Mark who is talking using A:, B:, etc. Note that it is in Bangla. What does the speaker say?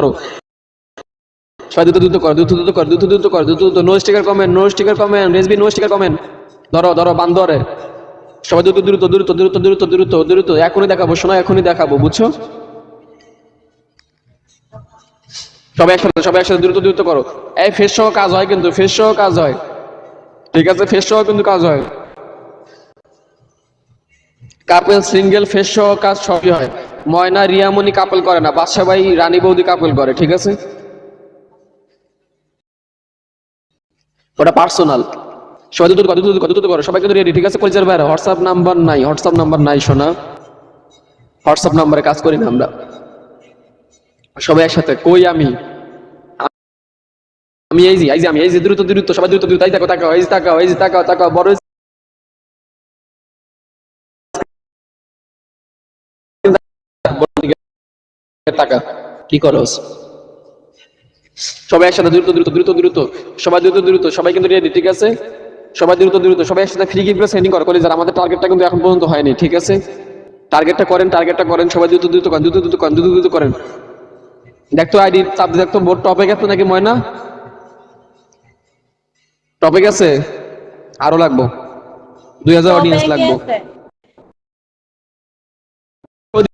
A: করো। সবাই দ্রুত দ্রুত করো, দ্রুত দ্রুত করো, দ্রুত দ্রুত করো, দ্রুত দ্রুত। No sticker comment no sticker comment রেসবি no sticker comment ধরো ধরো বান ধরে সবাই দ্রুত দ্রুত দ্রুত দ্রুত দ্রুত দ্রুত দ্রুত। এখনই দেখাবো, শোনো, এখনই দেখাবো, বুঝছ? সবাই একসাথে সবাই একসাথে দ্রুত দ্রুত করো। এই ফেস সহ কাজ হয় কিন্তু ফেস সহ কাজ হয়। ঠিক আছে ফেস সহ কিন্তু কাজ হয়। কাপেল সিঙ্গেল ফেস সহ কাজ সবই হয়। ময়না রিয়ামণি কাপল করে না বাদশা ভাই রানী বৌদি কাপল করে ঠিক আছে? ওটা পার্সোনাল সবাই দ্রুত করো, দ্রুত দ্রুত করো, সবাই কিন্তু রেডি ঠিক আছে কলচার বাইরে হোয়াটসঅ্যাপ নাম্বার নাই হোয়াটসঅ্যাপ নাম্বার নাই শোনা। হোয়াটসঅ্যাপ নাম্বারে কাজ করি না আমরা। সবাই একসাথে কই আমি? আমি এই যে এই যে আমি এই যে দ্রুত দ্রুত সবাই দ্রুত দ্রুত এই তাকাও তাকাও এই যে তাকাও এই যে তাকাও তাকাও বড় টাকা। কি সবাই একসাথে দ্রুত দ্রুত দ্রুত দ্রুত সবাই দ্রুত দ্রুত সবাই কিন্তু রেডি ঠিক আছে? সবাই দ্রুত দ্রুত সবাই একসাথে ফ্রি গিফট সেন্ডিং করো কলেজ আমাদের টার্গেটটা কিন্তু এখন পর্যন্ত হয়নি ঠিক আছে? টার্গেটটা করেন টার্গেটটা করেন সবাই দ্রুত দ্রুত করেন দ্রুত দ্রুত করেন দ্রুত দ্রুত করেন। দেখতো আইডি চাপ দেখতো বোর্ড টপে গেছে নাকি ময়না? টপে গেছে আরও লাগবো। দুই হাজার অডিয়েন্স লাগবো।